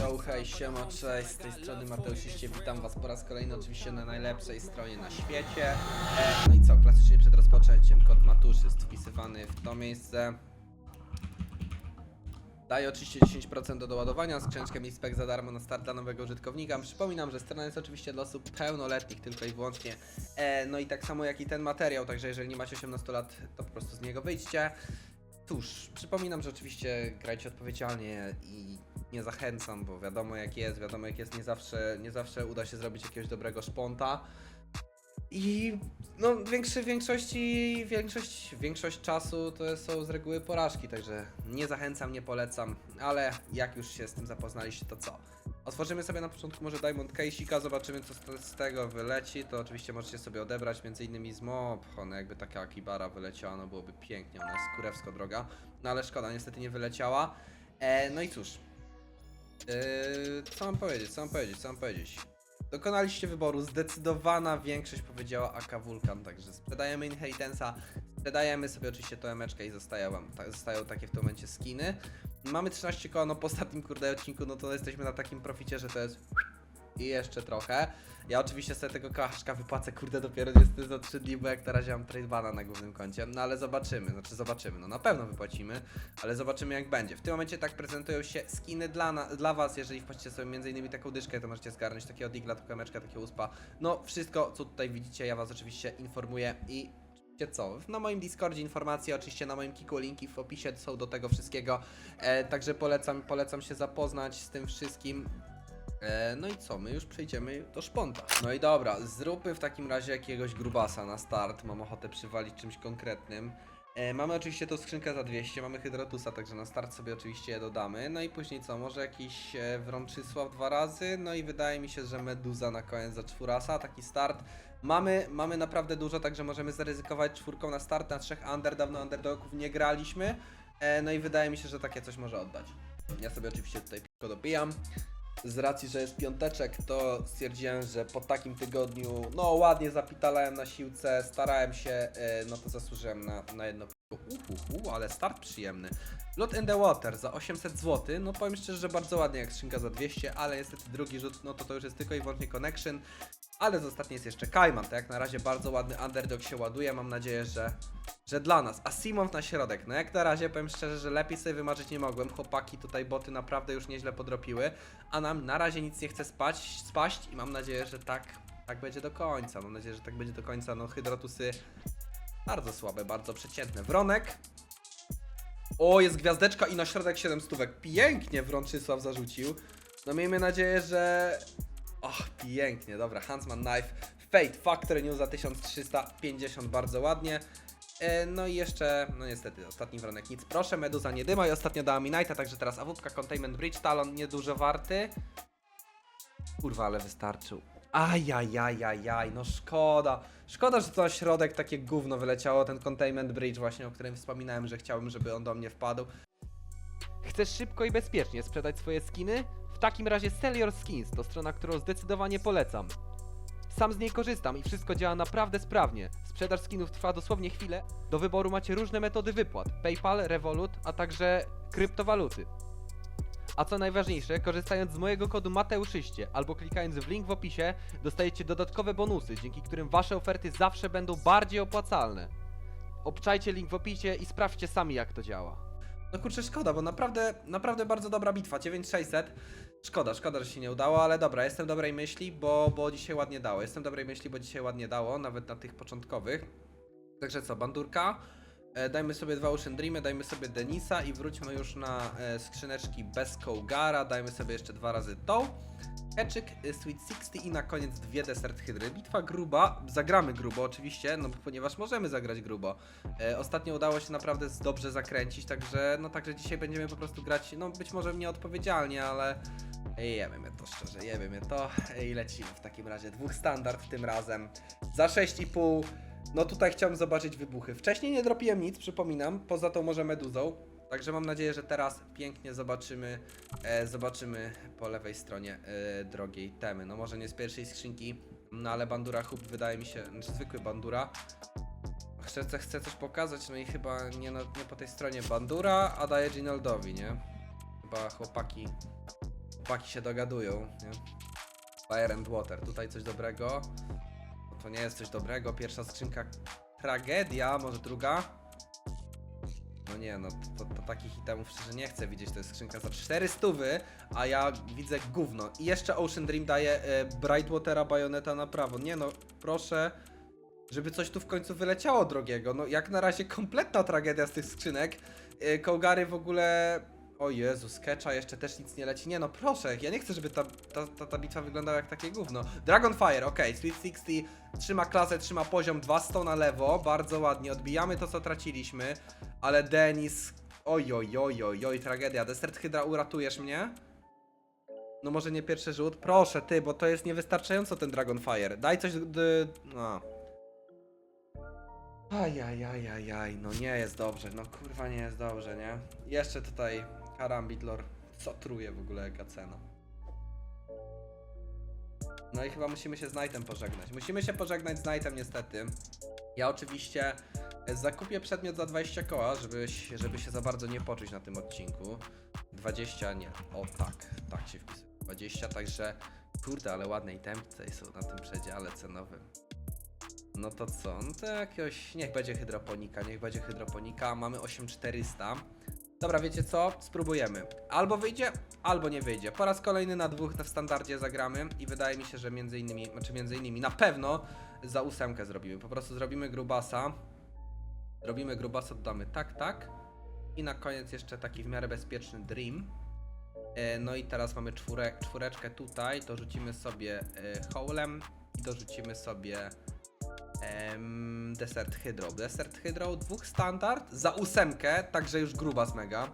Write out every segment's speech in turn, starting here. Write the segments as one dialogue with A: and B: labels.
A: Yo, hej, siema, cześć, z tej strony Mateusz Iście, witam was po raz kolejny oczywiście na najlepszej stronie na świecie. E, no i co, klasycznie przed rozpoczęciem kod Matusz jest wpisywany w to miejsce. Daje oczywiście 10% do doładowania, skrzyneczkę mi spek za darmo na start dla nowego użytkownika. Przypominam, że strona jest oczywiście dla osób pełnoletnich tylko i wyłącznie. E, no i tak samo jak i ten materiał, także jeżeli nie macie 18 lat, to po prostu z niego wyjdźcie. Cóż, przypominam, że oczywiście grajcie odpowiedzialnie i nie zachęcam, bo wiadomo jak jest, wiadomo jak jest, nie zawsze, nie zawsze uda się zrobić jakiegoś dobrego szponta. I no, większy, większości, większość, większość czasu to są z reguły porażki, także nie zachęcam, nie polecam, ale jak już się z tym zapoznaliście, to co? Otworzymy sobie na początku może Diamond Case'ika, zobaczymy co z- z tego wyleci, to oczywiście możecie sobie odebrać, między innymi z Mob, no jakby taka Akibara wyleciała, no byłoby pięknie, ona jest kurewsko droga, no ale szkoda, niestety nie wyleciała. E, no i cóż, Yy, co mam powiedzieć, co mam powiedzieć, co mam powiedzieć? Dokonaliście wyboru, zdecydowana większość powiedziała AK Vulkan, także sprzedajemy Inheritance'a, sprzedajemy sobie oczywiście tą emeczkę i zostają, wam, ta, zostają takie w tym momencie skiny. Mamy 13 koła, no po ostatnim kurde odcinku, no to jesteśmy na takim proficie, że to jest i jeszcze trochę. Ja oczywiście sobie tego kaszka wypłacę, kurde, dopiero niestety za 3 dni, bo jak na razie mam trade bana na głównym koncie. No ale zobaczymy, znaczy zobaczymy, no na pewno wypłacimy, ale zobaczymy jak będzie. W tym momencie tak prezentują się skiny dla, na, dla was, jeżeli wpłacicie sobie innymi taką dyszkę, to możecie zgarnąć takiego digla, taką kameczkę, takiego uspa. No wszystko, co tutaj widzicie, ja was oczywiście informuję i co? Na moim Discordzie informacje, oczywiście na moim Kiku linki w opisie są do tego wszystkiego. E, także polecam, polecam się zapoznać z tym wszystkim. E, no i co? My już przejdziemy do szponta. No i dobra, zróbmy w takim razie jakiegoś grubasa na start. Mam ochotę przywalić czymś konkretnym. E, mamy oczywiście tą skrzynkę za 200, mamy Hydrotusa, także na start sobie oczywiście je dodamy. No i później co? Może jakiś e, Wrączysław dwa razy. No i wydaje mi się, że Meduza na koniec za czwórasa, taki start. Mamy, mamy naprawdę dużo, także możemy zaryzykować czwórką na start, na trzech under, dawno underdogów nie graliśmy. E, no i wydaje mi się, że takie coś może oddać. Ja sobie oczywiście tutaj piłko dobijam. Z racji, że jest piąteczek, to stwierdziłem, że po takim tygodniu, no ładnie zapitalałem na siłce, starałem się, e, no to zasłużyłem na, na jedno. Uhuhu, ale start przyjemny. Blood in the Water za 800 zł, no powiem szczerze, że bardzo ładnie jak skrzynka za 200, ale niestety drugi rzut, no to to już jest tylko i wyłącznie connection. Ale z ostatniej jest jeszcze Kajman, tak jak na razie bardzo ładny underdog się ładuje, mam nadzieję, że, że dla nas. A Simon na środek, no jak na razie powiem szczerze, że lepiej sobie wymarzyć nie mogłem, chłopaki tutaj boty naprawdę już nieźle podropiły, a nam na razie nic nie chce spać, spaść i mam nadzieję, że tak, tak będzie do końca, mam nadzieję, że tak będzie do końca, no hydrotusy bardzo słabe, bardzo przeciętne. Wronek, o, jest gwiazdeczka i na środek 7 stówek. Pięknie Wrączysław zarzucił. No miejmy nadzieję, że... Och, pięknie, dobra. Huntsman Knife. Fate Factory News za 1350, bardzo ładnie. E, no i jeszcze, no niestety, ostatni wronek nic. Proszę, Meduza nie dyma i ostatnio dała mi Knighta, także teraz AWP, Containment Bridge, Talon niedużo warty. Kurwa, ale wystarczył. Ajajajajaj, no szkoda. Szkoda, że to na środek takie gówno wyleciało, ten Containment Bridge właśnie, o którym wspominałem, że chciałbym, żeby on do mnie wpadł.
B: Chcesz szybko i bezpiecznie sprzedać swoje skiny? W takim razie Sell Your Skins to strona, którą zdecydowanie polecam. Sam z niej korzystam i wszystko działa naprawdę sprawnie. Sprzedaż skinów trwa dosłownie chwilę. Do wyboru macie różne metody wypłat: PayPal, Revolut, a także kryptowaluty. A co najważniejsze, korzystając z mojego kodu Mateuszyście albo klikając w link w opisie, dostajecie dodatkowe bonusy, dzięki którym wasze oferty zawsze będą bardziej opłacalne. Obczajcie link w opisie i sprawdźcie sami jak to działa.
A: No kurczę, szkoda, bo naprawdę, naprawdę bardzo dobra bitwa, 9600. Szkoda, szkoda, że się nie udało, ale dobra, jestem dobrej myśli, bo, bo dzisiaj ładnie dało. Jestem dobrej myśli, bo dzisiaj ładnie dało, nawet na tych początkowych. Także co, bandurka. E, dajmy sobie dwa Ocean Dreamy, dajmy sobie Denisa i wróćmy już na e, skrzyneczki bez Kougara. Dajmy sobie jeszcze dwa razy tą. Heczyk, e, Sweet 60 i na koniec dwie Desert Hydry. Bitwa gruba, zagramy grubo oczywiście, no ponieważ możemy zagrać grubo. E, ostatnio udało się naprawdę dobrze zakręcić, także no także dzisiaj będziemy po prostu grać, no być może nieodpowiedzialnie, ale jemy mnie to szczerze, jemy mnie to i lecimy w takim razie. Dwóch standard tym razem. Za 6,5. No tutaj chciałem zobaczyć wybuchy. Wcześniej nie dropiłem nic, przypominam, poza tą może meduzą. Także mam nadzieję, że teraz pięknie zobaczymy, e, zobaczymy po lewej stronie e, drogiej temy. No może nie z pierwszej skrzynki, no ale bandura hub wydaje mi się, znaczy zwykły bandura. Chcę, chcę coś pokazać, no i chyba nie, na, nie po tej stronie bandura, a daje Ginaldowi, nie? Chyba chłopaki chłopaki się dogadują, nie? Fire and Water, tutaj coś dobrego. To nie jest coś dobrego, pierwsza skrzynka tragedia, może druga? No nie, no to, to, takich itemów szczerze nie chcę widzieć, to jest skrzynka za 400, a ja widzę gówno. I jeszcze Ocean Dream daje e, Brightwatera Bayonetta na prawo. Nie no, proszę, żeby coś tu w końcu wyleciało drogiego. No jak na razie kompletna tragedia z tych skrzynek. E, Kołgary w ogóle... O Jezu, sketcha jeszcze też nic nie leci. Nie no, proszę, ja nie chcę, żeby ta, ta, ta, ta bitwa wyglądała jak takie gówno. Dragonfire, okej, Sweet 60 trzyma klasę, trzyma poziom 200 na lewo, bardzo ładnie, odbijamy to co traciliśmy, ale Denis, oj oj oj oj oj, tragedia, Desert Hydra uratujesz mnie? No może nie pierwszy rzut? Proszę ty, bo to jest niewystarczająco ten Dragonfire, daj coś d... no. Ajajajajaj, no nie jest dobrze, no kurwa nie jest dobrze, nie? Jeszcze tutaj Karambit Lord, co truje w ogóle jaka cena. No i chyba musimy się z Knightem pożegnać. Musimy się pożegnać z Knightem niestety. Ja oczywiście e, zakupię przedmiot za 20 koła, żeby, żeby się za bardzo nie poczuć na tym odcinku. 20 nie. O tak, tak się wpisuje. 20, także kurde, ale ładne tutaj są na tym przedziale cenowym. No to co? No to jakiegoś. Niech będzie hydroponika, niech będzie hydroponika. Mamy 8400. Dobra, wiecie co? Spróbujemy. Albo wyjdzie, albo nie wyjdzie. Po raz kolejny na dwóch w standardzie zagramy i wydaje mi się, że między innymi, znaczy między innymi, na pewno za ósemkę zrobimy. Po prostu zrobimy grubasa. Zrobimy grubasa, dodamy tak, tak. I na koniec jeszcze taki w miarę bezpieczny dream. E, No i teraz mamy czwórek, czwóreczkę tutaj, to rzucimy sobie e, hołem i dorzucimy sobie em, Desert Hydro. Desert Hydro dwóch standard za ósemkę, także już gruba z mega.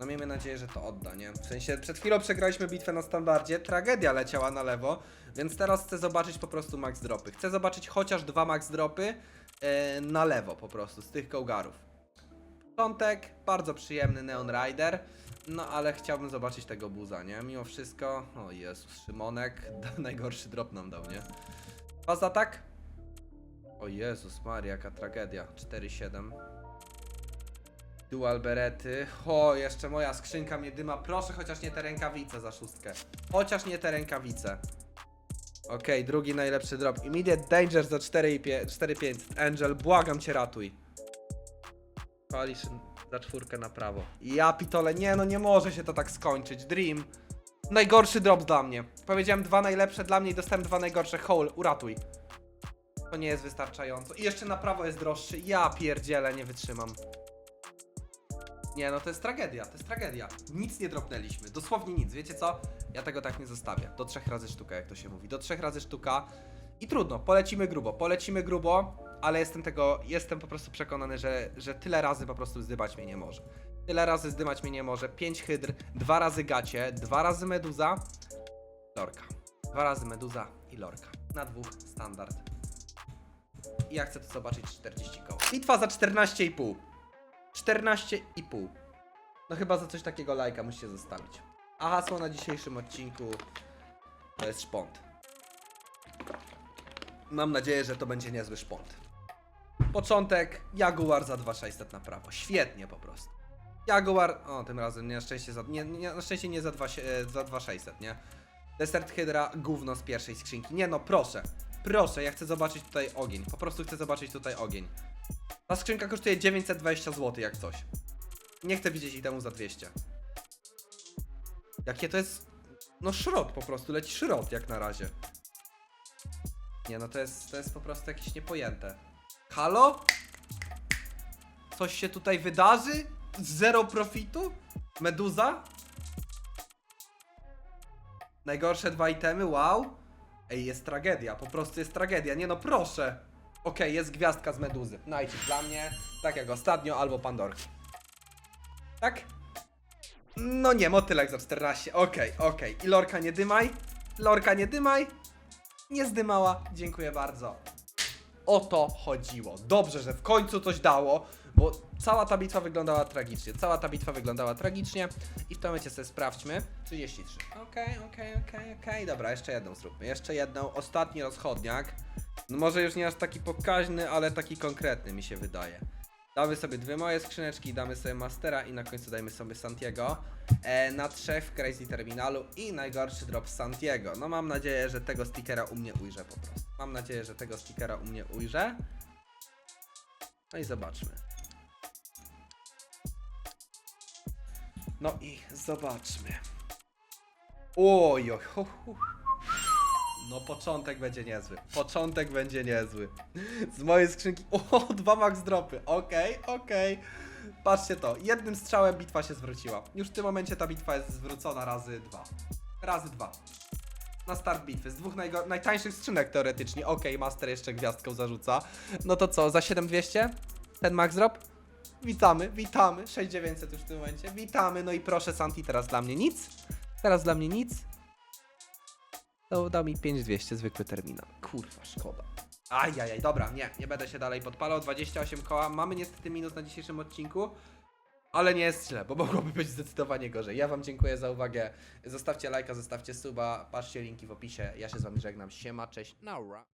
A: No miejmy nadzieję, że to odda, nie? W sensie przed chwilą przegraliśmy bitwę na standardzie, tragedia leciała na lewo, więc teraz chcę zobaczyć po prostu max dropy. Chcę zobaczyć chociaż dwa max dropy e, na lewo po prostu z tych kołgarów. Początek, bardzo przyjemny Neon Rider, no ale chciałbym zobaczyć tego buza, nie? Mimo wszystko, o Jezus, Szymonek, najgorszy drop nam dał, nie? Pas atak? O Jezus Maria, jaka tragedia. 4-7. Dual berety. O, jeszcze moja skrzynka mnie dyma. Proszę, chociaż nie te rękawice za szóstkę. Chociaż nie te rękawice. Okej, drugi najlepszy drop. Immediate Danger za 4500. Angel, błagam cię, ratuj. Coalition za czwórkę na prawo. Ja pitole, nie no, nie może się to tak skończyć. Dream. Najgorszy drop dla mnie. Powiedziałem dwa najlepsze dla mnie i dostałem dwa najgorsze. Hole, uratuj. To nie jest wystarczająco. I jeszcze na prawo jest droższy. Ja pierdzielę, nie wytrzymam. Nie, no to jest tragedia, to jest tragedia. Nic nie dropnęliśmy, dosłownie nic. Wiecie co? Ja tego tak nie zostawię. Do trzech razy sztuka, jak to się mówi. Do trzech razy sztuka. I trudno, polecimy grubo, polecimy grubo, ale jestem tego, jestem po prostu przekonany, że, że tyle razy po prostu zdymać mnie nie może. Tyle razy zdymać mnie nie może. Pięć hydr, dwa razy gacie, dwa razy meduza, lorka. Dwa razy meduza i lorka. Na dwóch standard. I ja chcę to zobaczyć 40 koło. Bitwa za 14,5. 14,5. No chyba za coś takiego lajka musicie zostawić. A hasło na dzisiejszym odcinku to jest szpont. Mam nadzieję, że to będzie niezły szpont. Początek Jaguar za 2600 na prawo. Świetnie po prostu. Jaguar, o tym razem nie, na szczęście za, nie, nie, na szczęście nie za, 2, e, za 2600, nie? Desert Hydra gówno z pierwszej skrzynki. Nie no, proszę. Proszę, ja chcę zobaczyć tutaj ogień. Po prostu chcę zobaczyć tutaj ogień. Ta skrzynka kosztuje 920 zł jak coś. Nie chcę widzieć temu za 200. Jakie to jest... No szrot po prostu, leci szrot jak na razie. Nie no, to jest, to jest po prostu jakieś niepojęte. Halo? Coś się tutaj wydarzy? Zero profitu? Meduza? Najgorsze dwa itemy, wow. Ej, jest tragedia, po prostu jest tragedia. Nie no, proszę. Okej, jest gwiazdka z meduzy. Najcie dla mnie, tak jak ostatnio, albo Pandorki. Tak? No nie, motylek za 14. Okej, okej. I Lorka nie dymaj. Lorka nie dymaj. Nie zdymała. Dziękuję bardzo. O to chodziło. Dobrze, że w końcu coś dało, bo cała ta bitwa wyglądała tragicznie. Cała ta bitwa wyglądała tragicznie i w tym momencie sobie sprawdźmy. 33. Okej, okej, okej, okej. Dobra, jeszcze jedną zróbmy. Jeszcze jedną. Ostatni rozchodniak. No może już nie aż taki pokaźny, ale taki konkretny mi się wydaje. Damy sobie dwie moje skrzyneczki, damy sobie Mastera i na końcu dajmy sobie Santiago. E, na trzech w Crazy Terminalu i najgorszy drop Santiago. No mam nadzieję, że tego stickera u mnie ujrzę po prostu. Mam nadzieję, że tego stickera u mnie ujrzę. No i zobaczmy. No i zobaczmy. Oj, oj, hu, hu. No początek będzie niezły. Początek będzie niezły. Z mojej skrzynki. O, dwa max dropy. Okej, okej. Patrzcie to. Jednym strzałem bitwa się zwróciła. Już w tym momencie ta bitwa jest zwrócona razy dwa. Razy dwa. Na start bitwy. Z dwóch najtańszych skrzynek teoretycznie. Okej, Master jeszcze gwiazdką zarzuca. No to co, za 7200? Ten max drop? Witamy, witamy. 6900 już w tym momencie. Witamy. No i proszę Santi, teraz dla mnie nic. Teraz dla mnie nic. To dał mi 5200 zwykły terminal. Kurwa, szkoda. Ajajaj, dobra, nie, nie będę się dalej podpalał. 28 koła. Mamy niestety minus na dzisiejszym odcinku. Ale nie jest źle, bo mogłoby być zdecydowanie gorzej. Ja wam dziękuję za uwagę. Zostawcie lajka, zostawcie suba, patrzcie linki w opisie. Ja się z wami żegnam. Siema, cześć, naura.